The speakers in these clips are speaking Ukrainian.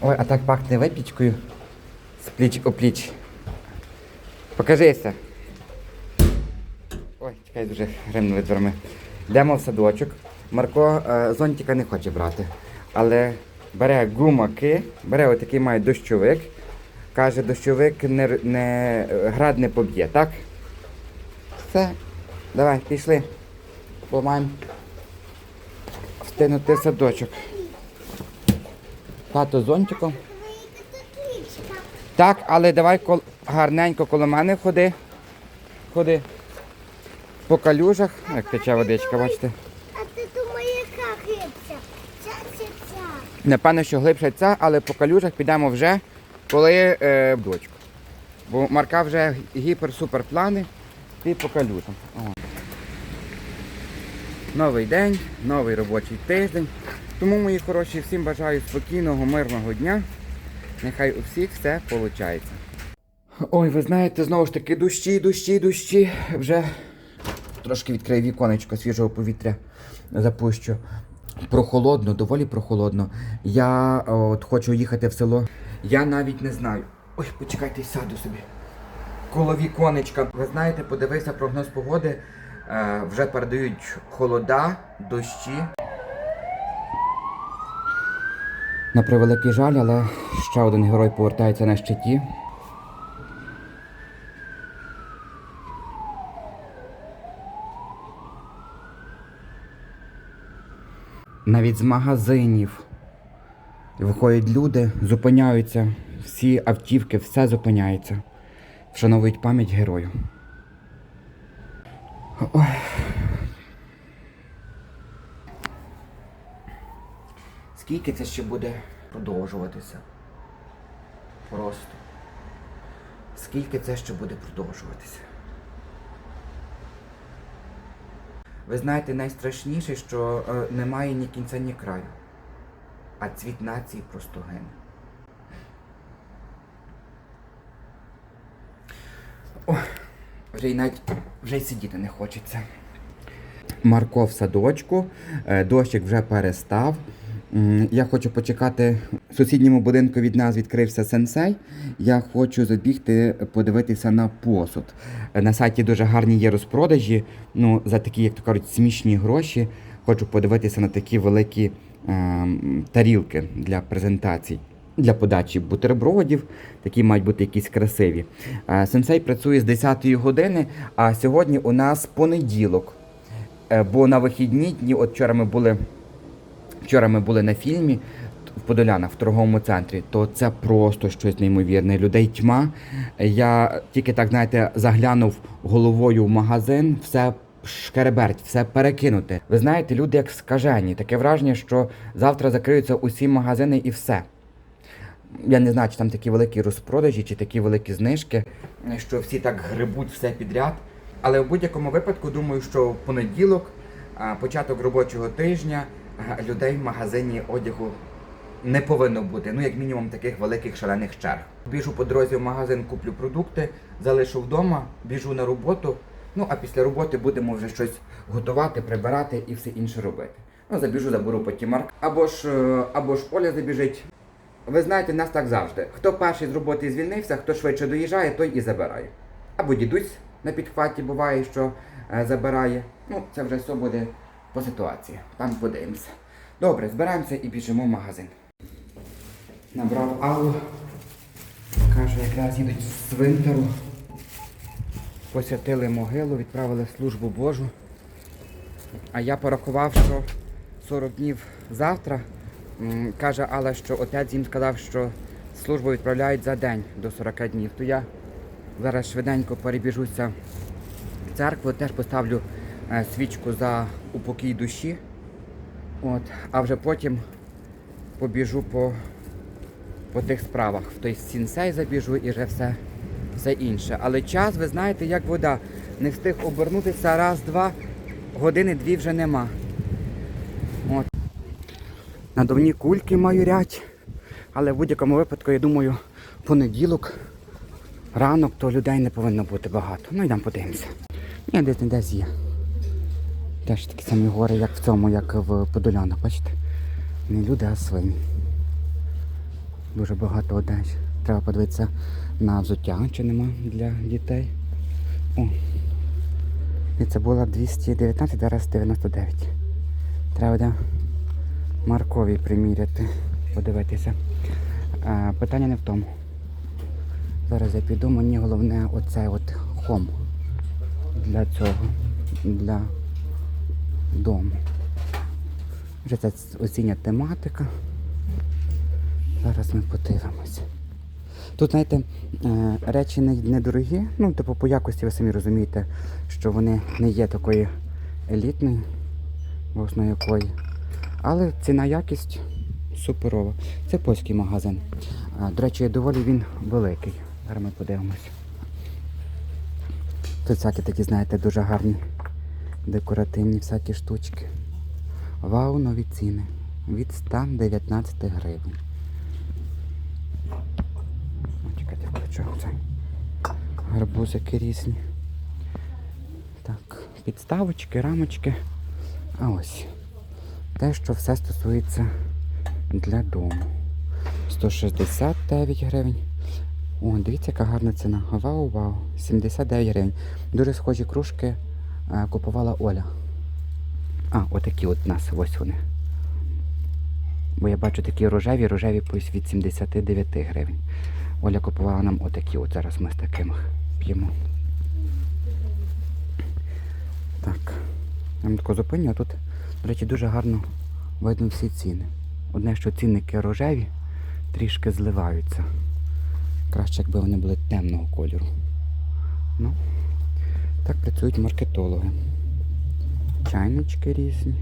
Ой, а так пахне випічкою. З пліч у пліч. Покажися. Ой, чекай, дуже гримнули дверми. Йдемо в садочок. Марко е, зонтика не хоче брати. Але бере гумаки, бере отакий має дощовик. Каже, дощовик не, не, град не поб'є, так? Все. Давай, пішли. Помаємо встигнути в садочок. Тато зонтиком. Так, але давай кол... гарненько коло мене ходи. Ходи. По калюжах, як тече водичка, бачите. А ти думаєш, яка гибця? Ця чи ця? Напевно, що глибше ця, але по калюжах підемо вже, коли е, в дочку. Бо Марка вже гіпер-супер плани, ти по калюжам. О. Новий день, новий робочий тиждень. Тому, мої хороші, всім бажаю спокійного, мирного дня. Нехай у всіх все виходить. Ой, ви знаєте, знову ж таки, дощі, дощі, дощі. Вже трошки відкрию віконечко свіжого повітря запущу. Прохолодно, доволі прохолодно. Я от хочу їхати в село. Я навіть не знаю. Ой, почекайте, сяду собі. Коло віконечка. Ви знаєте, подивився прогноз погоди. Е, вже передають холода, дощі. На превеликий жаль, але ще один герой повертається на щиті. Навіть з магазинів виходять люди, зупиняються, всі автівки, все зупиняється. Вшановують пам'ять герою. Ой. Скільки це ще буде продовжуватися? Просто. Скільки це ще буде продовжуватися? Ви знаєте, найстрашніше, що е, немає ні кінця, ні краю. А цвіт нації просто гине. Ой, вже й навіть вже й сидіти не хочеться. Марко в садочку, е, дощик вже перестав. Я хочу почекати. В сусідньому будинку від нас відкрився сенсей. Я хочу забігти подивитися на посуд. Е, На сайті дуже гарні є розпродажі. Ну, за такі, як то кажуть, смішні гроші. Хочу подивитися на такі великі ем, тарілки для презентацій. Для подачі бутербродів, такі мають бути якісь красиві. Е, Сенсей працює з 10 години, а сьогодні у нас понеділок. Е, Бо на вихідні дні, от вчора ми були, вчора ми були на фільмі в Подолянах, в торговому центрі, то це просто щось неймовірне. Людей тьма. Я тільки так, знаєте, заглянув головою в магазин, все шкереберть, все перекинуте. Ви знаєте, люди як скажені. Таке враження, що завтра закриються усі магазини і все. Я не знаю, чи там такі великі розпродажі, чи такі великі знижки, що всі так грибуть все підряд. Але в будь-якому випадку думаю, що в понеділок, початок робочого тижня, людей в магазині одягу не повинно бути. Ну, як мінімум, таких великих шалених черг. Біжу по дорозі в магазин, куплю продукти, залишу вдома, біжу на роботу. Ну а після роботи будемо вже щось готувати, прибирати і все інше робити. Ну, забіжу, заберу потім марк. Або ж, е, або ж Оля забіжить. Ви знаєте, нас так завжди. Хто перший з роботи звільнився, хто швидше доїжджає, той і забирає. Або дідусь на підхваті буває, що е, забирає. Ну, це вже все буде по ситуації. Там подивимося. Добре, збираємося і біжимо в магазин. Набрав Аллу. Каже, якраз їдуть з цвинтару. Посвятили могилу, відправили службу Божу. А я порахував, що 40 днів завтра. Каже Алла, що отець їм сказав, що службу відправляють за день до 40 днів. То я зараз швиденько перебіжуся в церкву, теж поставлю свічку за упокій душі. От, а вже потім побіжу по, по тих справах. В той сінсей забіжу і вже все, все інше. Але час, ви знаєте, як вода. Не встиг обернутися раз, два, години дві вже нема. От. Надувні кульки майорять. Але в будь-якому випадку, я думаю, понеділок, ранок, то людей не повинно бути багато. Ну йдемо подивимося. Ні, десь не десь є. Теж такі самі гори, як в цьому, як в Подолянах, бачите? Не люди, а свині. Дуже багато одежі. Треба подивитися на взуття, чи нема для дітей. О. І це було 219, зараз 99. Треба буде Маркові приміряти, подивитися. А, питання не в тому. Зараз я піду, мені головне оцей от хом для цього, для дому. Вже це осіння тематика. Зараз ми подивимося. Тут, знаєте, е, речі недорогі, ну, типу, по якості ви самі розумієте, що вони не є такої елітної, власне якої. Але ціна якість суперова. Це польський магазин. До речі, доволі він великий. Зараз ми подивимося. Тут всякі такі, знаєте, дуже гарні декоративні всякі штучки. Вау, нові ціни. Від 119 гривень. О, чекайте, включу цей. Гарбузики різні. Так, підставочки, рамочки. А ось. Те, що все стосується для дому. 169 гривень. О, дивіться, яка гарна ціна. Вау, вау. 79 гривень. Дуже схожі кружки купувала Оля. А, отакі от нас, ось вони. Бо я бачу такі рожеві, рожеві від 79 гривень. Оля купувала нам отакі, от зараз ми з такими п'ємо. Так. Я вам тако зупиню, а тут, до речі, дуже гарно видно всі ціни. Одне, що цінники рожеві трішки зливаються. Краще, якби вони були темного кольору. Ну, так працюють маркетологи. Чайнички різні.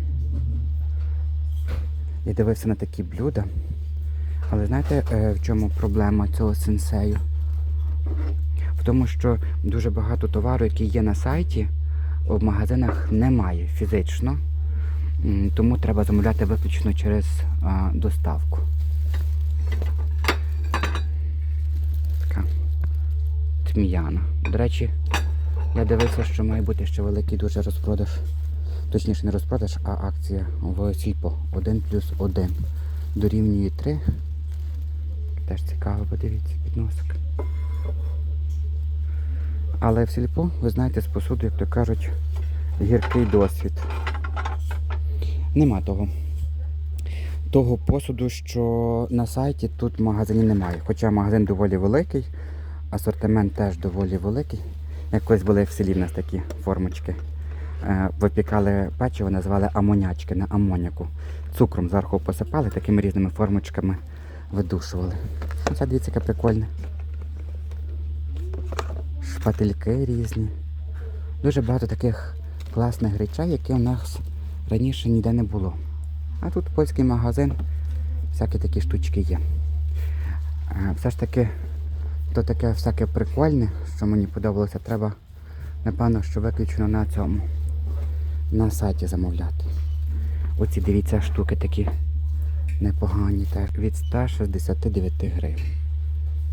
Я дивився на такі блюда. Але знаєте, е, в чому проблема цього сенсею? В тому, що дуже багато товару, який є на сайті, в магазинах немає фізично. Тому треба замовляти виключно через а, доставку. Така тм'яна. До речі, я дивився, що має бути ще великий дуже розпродаж. Точніше, не розпродаж, а акція в Сільпо 1 плюс 1 дорівнює 3. Теж цікаво, подивіться, підносик. Але в сільпо, ви знаєте, з посуду, як то кажуть, гіркий досвід. Нема того. Того посуду, що на сайті тут в магазині немає. Хоча магазин доволі великий, асортимент теж доволі великий. Як колись були в селі в нас такі формочки. Е, Випікали печиво, називали амонячки на амоняку. Цукром зверху посипали, такими різними формочками видушували. Оце дивіться, яке прикольне. Шпательки різні. Дуже багато таких класних речей, які у нас раніше ніде не було. А тут польський магазин, всякі такі штучки є. Е, Все ж таки, то таке всяке прикольне, що мені подобалося, треба, напевно, що виключно на цьому, на сайті замовляти. Оці дивіться штуки такі непогані, теж від 169 гривень.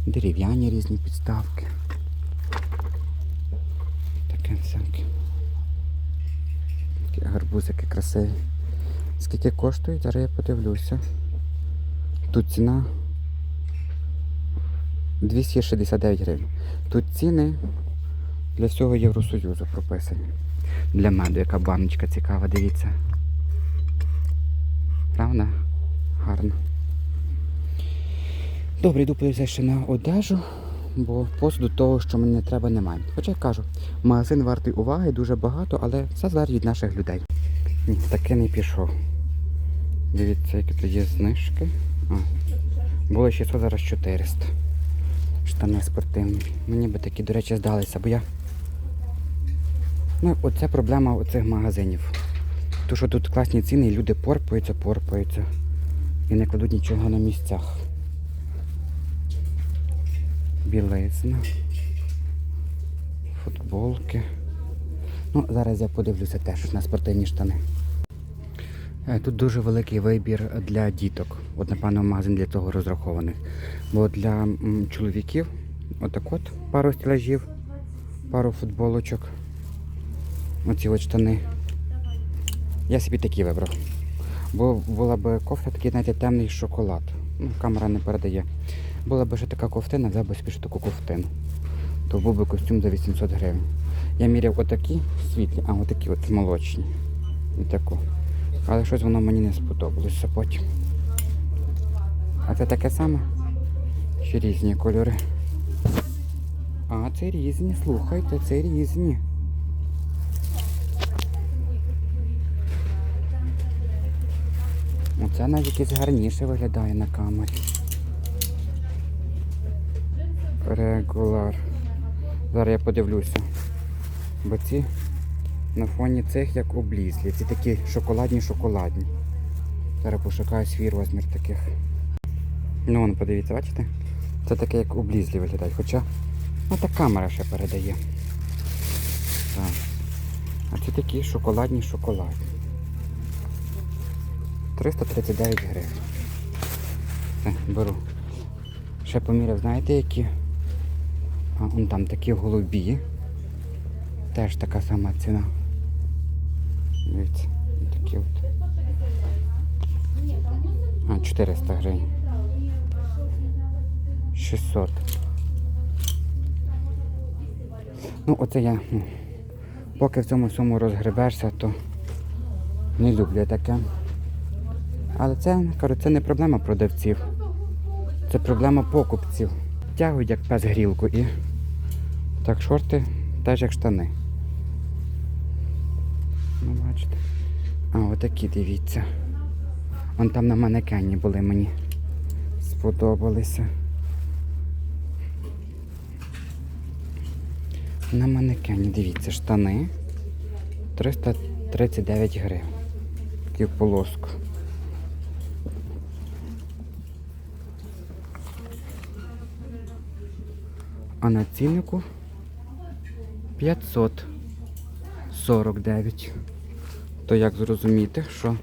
Дерев'яні різні підставки. Таке всяке. Такі гарбузики красиві. Скільки коштують? Зараз я подивлюся. Тут ціна 269 гривень. Тут ціни для всього Євросоюзу прописані. Для меду, яка баночка цікава, дивіться. Правда? Гарно. Добре, йду подивитися ще на одежу, бо посуду того, що мені треба, немає. Хоча я кажу, магазин вартий уваги, дуже багато, але все залежить від наших людей. Таки не пішов. Дивіться, які тут є знижки. А, було 600, зараз 400. Штани спортивні. Мені би такі, до речі, здалися, бо я. Ну, оце проблема оцих магазинів. То, що тут класні ціни, і люди порпаються, порпаються. І не кладуть нічого на місцях. Білизна. Футболки. Ну, зараз я подивлюся теж на спортивні штани. Е, Тут дуже великий вибір для діток. От, напевно, магазин для того розрахований. Бо для чоловіків отак от пару стілажів, пару футболочок. Оці от штани. Я собі такі вибрав. Бо була б кофта такий, знаєте, темний шоколад. ну, камера не передає. Була б ще така ковтина, взяв би собі таку ковтину. То був би костюм за 800 гривень. Я міряв отакі світлі, а отакі от молочні. І таку. Але щось воно мені не сподобалося потім. А це таке саме? Чи різні кольори? А, це різні, слухайте, це різні. Оце навіть якесь гарніше виглядає на камері. Регуляр. Зараз я подивлюся. Бо ці на фоні цих як облізлі. Ці такі шоколадні-шоколадні. Зараз пошукаю свій розмір таких. Ну, вон, подивіться, бачите? Це таке як облізлі виглядають. Хоча ну, та камера ще передає. Так. А ці такі шоколадні-шоколадні. 339 гривень. Все, беру. Ще поміряв, знаєте які? А, вон там такі голубі. Теж така сама ціна. Дивіться, такі от. А, 400 гривень. 600. Ну, оце я. ну, Поки в цьому всьому розгребешся, то не люблю таке. Але це, кажу, це не проблема продавців. Це проблема покупців. Тягують як пес грілку і так шорти теж як штани. Ну, бачите. А, отакі дивіться. Вон там на манекені були мені. Сподобалися. На манекені, дивіться, штани 339 гривень. Такі в полоску. А на ціннику 549. То як зрозуміти, що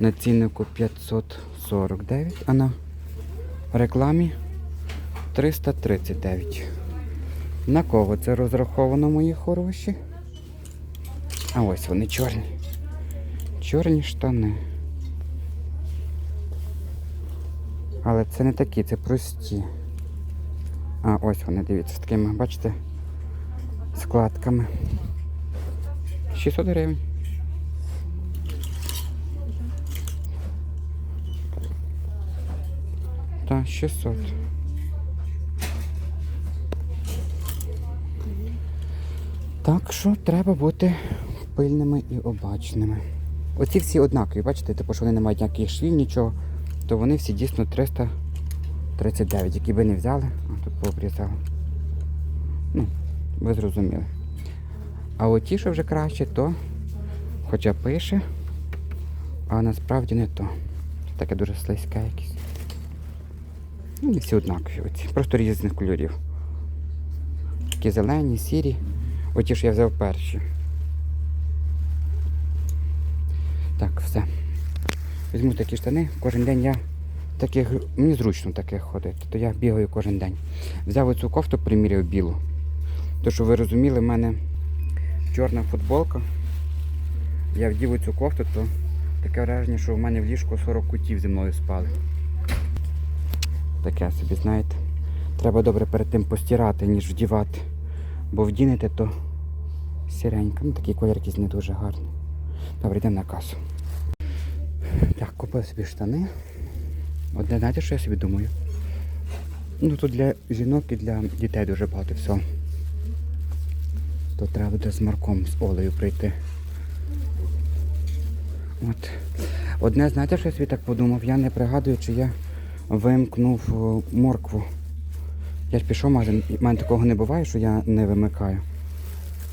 на ціннику 549, а на рекламі 339. На кого це розраховано, мої хороші? А ось вони чорні. Чорні штани. Але це не такі, це прості. А, ось вони, дивіться, з такими, бачите, складками. 600 гривень. Так, 600. Так що треба бути пильними і обачними. Оці всі однакові, бачите, типу, що вони не мають ніяких швів, нічого, то вони всі дійсно 339, які би не взяли, а тут пообрізали. Ну, ви зрозуміли. А от ті, що вже краще, то хоча пише, а насправді не то. Таке дуже слизьке якесь. Ну, не всі однакові оці, просто різних кольорів. Такі зелені, сірі. Оті, що я взяв перші. Так, все. Візьму такі штани. Кожен день я таких, мені зручно таких ходити, то я бігаю кожен день. Взяв оцю кофту, приміряв білу. То, що ви розуміли, в мене чорна футболка. Я вдів оцю кофту, то таке враження, що в мене в ліжку 40 кутів зі мною спали. Таке собі, знаєте. Треба добре перед тим постирати, ніж вдівати. Бо вдінете, то сіренька. Ну такий колір якийсь не дуже гарний. Добре, йдемо на касу. Так, купив собі штани. Одне, знаєте, що я собі думаю? Ну тут для жінок і для дітей дуже багато всього. То треба буде з Марком, з Олею прийти. От. Одне, знаєте, що я собі так подумав? Я не пригадую, чи я вимкнув моркву. Я ж пішов і в мене такого не буває, що я не вимикаю.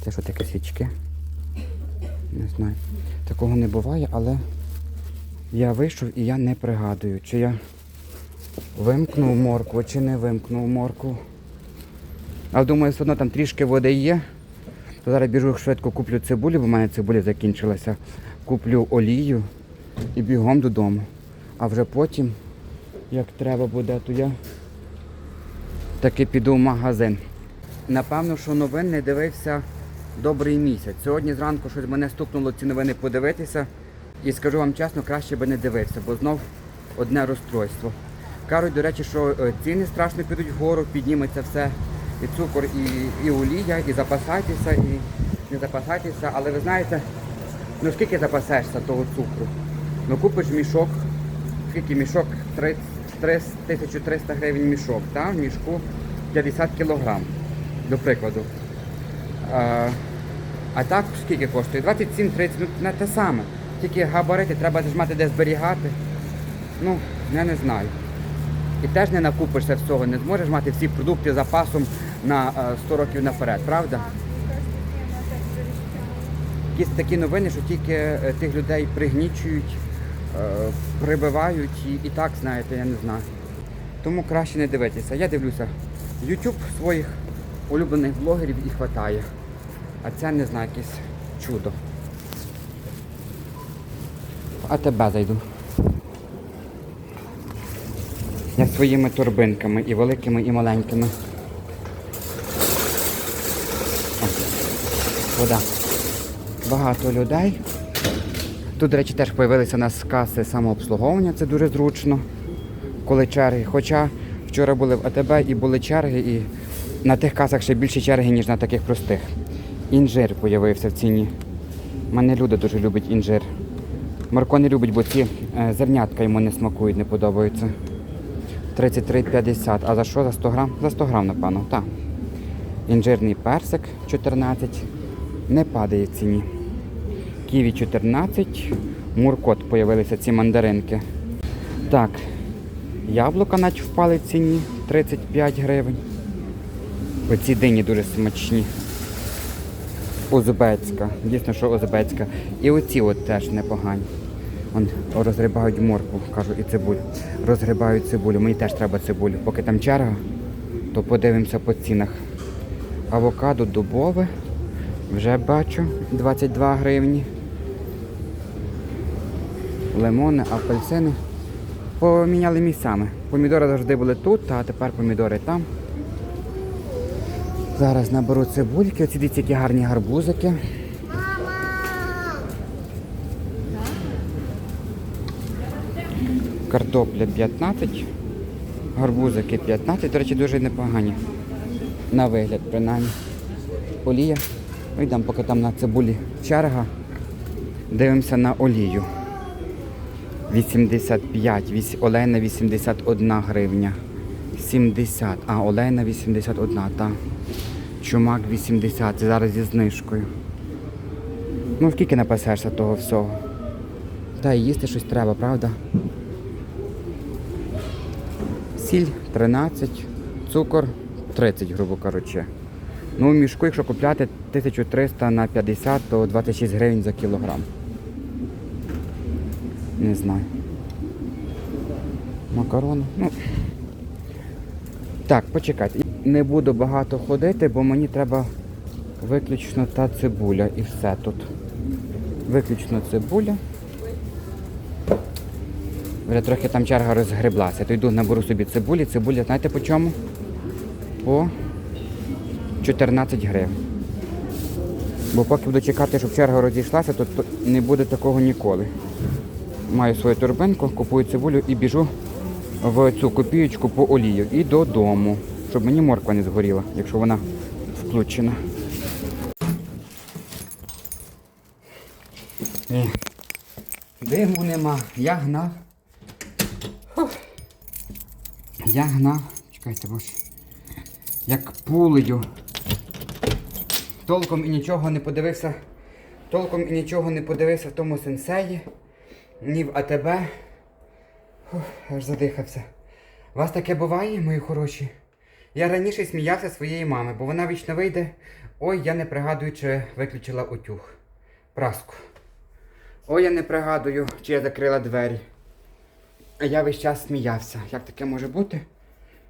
Це що таке свічки? Не знаю. Такого не буває, але я вийшов і я не пригадую, чи я вимкнув моркву, чи не вимкнув моркву. А думаю, все одно там трішки води є. То зараз біжу швидко куплю цибулю, бо в мене цибуля закінчилася. Куплю олію і бігом додому. А вже потім, як треба буде, то я таки піду в магазин. Напевно, що новин не дивився добрий місяць. Сьогодні зранку щось мене стукнуло ці новини подивитися. І скажу вам чесно, краще би не дивився, бо знов одне розстройство. Кажуть, до речі, що е, ціни страшно підуть вгору, підніметься все. І цукор, і, і олія, і запасайтеся, і не запасайтеся. Але ви знаєте, ну скільки запасаєшся того цукру? Ну купиш мішок, скільки мішок? 30, 30, 1300 гривень мішок, так? в мішку 50 кілограм, до прикладу. А, а так скільки коштує? 27-30, ну не те саме. Тільки габарити треба ж мати де зберігати. Ну, я не знаю. І теж не накупишся всього, не зможеш мати всі продукти запасом на е, 100 років наперед, правда? Якісь такі новини, що тільки е, тих людей пригнічують, е, прибивають і, і так, знаєте, я не знаю. Тому краще не дивитися. Я дивлюся YouTube своїх улюблених блогерів і хватає. А це не знаю, якесь чудо. А тебе зайду. Я своїми торбинками і великими, і маленькими. О, вода. Багато людей. Тут, до речі, теж з'явилися у нас каси самообслуговування, це дуже зручно, коли черги. Хоча вчора були в АТБ і були черги, і на тих касах ще більше черги, ніж на таких простих. Інжир з'явився в ціні. Мене люди дуже любить інжир. Марко не любить, бо ці е, зернятка йому не смакують, не подобаються. 33,50. А за що? За 100 грам? За 100 грам, напевно, так. Інжирний персик 14. Не падає в ціні. Ківі 14. Муркот появилися ці мандаринки. Так. Яблука наче впали в ціні 35 гривень. Оці дині дуже смачні. Узбецька. Дійсно, що узбецька. І оці от теж непогані. Вон розгрібають моркву, кажу, і цибулю. Розгрібають цибулю. Мені теж треба цибулю. Поки там черга, то подивимося по цінах. Авокадо дубове. Вже бачу 22 гривні. Лимони, апельсини. Поміняли місцями. Помідори завжди були тут, а тепер помідори там. Зараз наберу цибульки. Оці дивіться, які гарні гарбузики. Картопля 15, гарбузики 15, до речі, дуже непогані. На вигляд, принаймні. Олія. Ну, Йдемо, поки там на цибулі черга. Дивимося на олію. 85, вісь- олейна 81 гривня. 70, а олейна 81, так. Чумак 80, це зараз зі знижкою. Ну, скільки напасешся того всього? Та і їсти щось треба, правда? Сіль 13, цукор 30, грубо кажучи. Ну, в мішку, якщо купляти 1300 на 50, то 26 гривень за кілограм. Не знаю. Макарони. Ну. Так, почекайте. Не буду багато ходити, бо мені треба виключно та цибуля і все тут. Виключно цибуля. Вже трохи там черга розгреблася. То йду наберу собі цибулі. Цибуля, знаєте по чому? По 14 гривень. Бо поки буду чекати, щоб черга розійшлася, то, не буде такого ніколи. Маю свою торбинку, купую цибулю і біжу в цю копієчку по олію. І додому, щоб мені морква не згоріла, якщо вона включена. Е, Диму нема. Я гнав. Фух. Я гнав. Чекайте, боже. Як пулею. Толком і нічого не подивився. Толком і нічого не подивився в тому сенсеї. Ні в АТБ. Фух, аж задихався. Вас таке буває, мої хороші? Я раніше сміявся своєї мами, бо вона вічно вийде. Ой, я не пригадую, чи виключила утюг. Праску. Ой, я не пригадую, чи я закрила двері. А я весь час сміявся. Як таке може бути?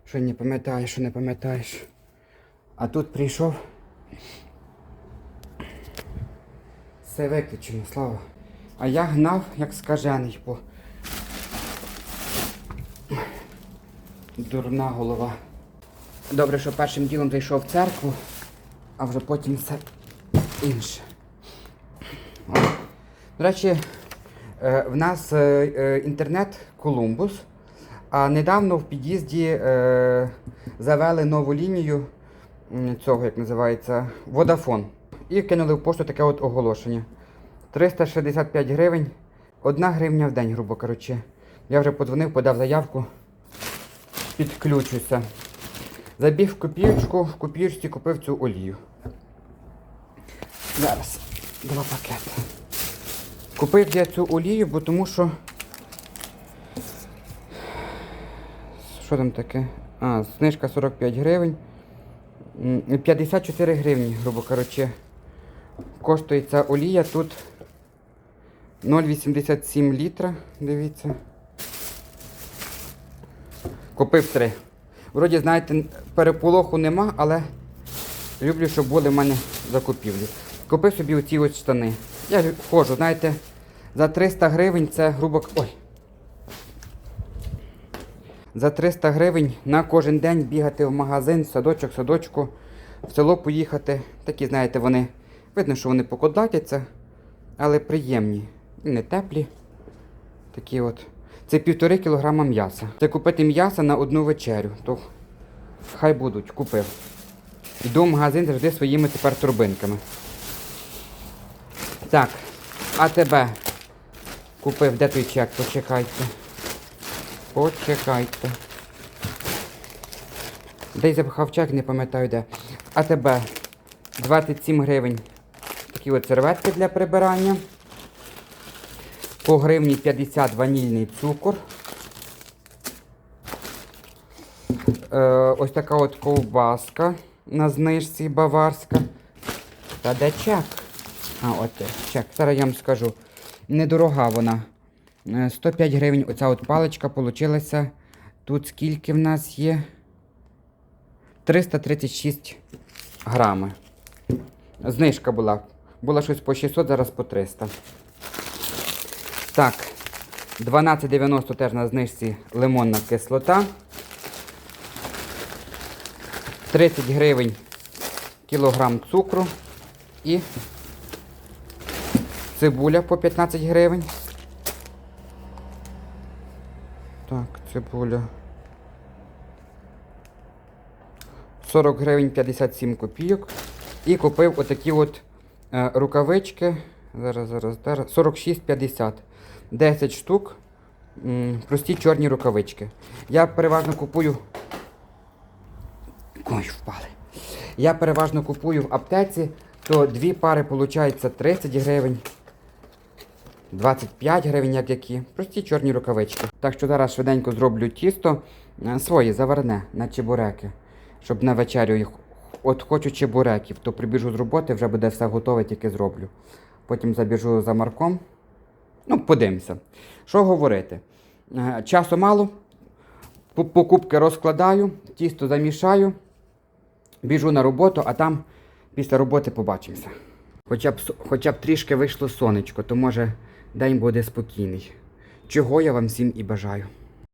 Що не пам'ятаєш, що не пам'ятаєш. А тут прийшов. Все виключено, слава. А я гнав, як скажений, по. Дурна голова. Добре, що першим ділом зайшов в церкву, а вже потім все інше. До речі, Е, В нас е, е, інтернет Колумбус, а недавно в під'їзді завели нову лінію цього, як називається, Водафон. І кинули в пошту таке от оголошення. 365 гривень, 1 гривня в день, грубо кажучи. Я вже подзвонив, подав заявку, підключуся. Забіг в копійочку, в копійочці купив цю олію. Зараз два пакети. Купив я цю олію, бо тому що. Що там таке? А, знижка 45 гривень. 54 гривні, грубо кажучи. Коштує ця олія тут 0,87 літра. Дивіться. Купив три. Вроді, знаєте, переполоху нема, але люблю, щоб були в мене закупівлі. Купив собі оці ось штани. Я ходжу, знаєте, за 300 гривень це грубо. Ой. За 300 гривень на кожен день бігати в магазин, садочок, садочку, в село поїхати. Такі, знаєте, вони. Видно, що вони покодлатяться, але приємні. Не теплі. Такі от. Це півтори кілограма м'яса. Це купити м'яса на одну вечерю. То хай будуть, купив. Йду в магазин завжди своїми тепер турбинками. Так, а тебе купив, де той чек? Почекайте. Почекайте. Десь запхав чек, не пам'ятаю де. А тебе 27 гривень. Такі от серветки для прибирання. По гривні 50 ванільний цукор. Е, ось така от ковбаска на знижці баварська. Та де чек? А, от чек. Зараз я вам скажу. Недорога вона. Е, 105 гривень оця от паличка получилася. Тут скільки в нас є? 336 грами. Знижка була. Була щось по 600, зараз по 300. Так, 12,90 теж на знижці лимонна кислота. 30 гривень кілограм цукру і цибуля по 15 гривень. Так, цибуля. 40 гривень 57 копійок. І купив отакі от е, рукавички. Зараз, зараз, зараз. 46,50. 10 штук. Прості чорні рукавички. Я переважно купую. Ой, впали. Я переважно купую в аптеці, то дві пари виходить 30 гривень. 25 гривень, як які. Прості чорні рукавички. Так що зараз швиденько зроблю тісто е, своє заварне на чебуреки. Щоб на вечерю їх. От хочу чебуреків, то прибіжу з роботи, вже буде все готове, тільки зроблю. Потім забіжу за марком. Ну, подивимося. Що говорити? Е, Часу мало. Покупки розкладаю, тісто замішаю, біжу на роботу, а там після роботи побачимося. Хоча б, хоча б трішки вийшло сонечко, то може день буде спокійний. Чого я вам всім і бажаю.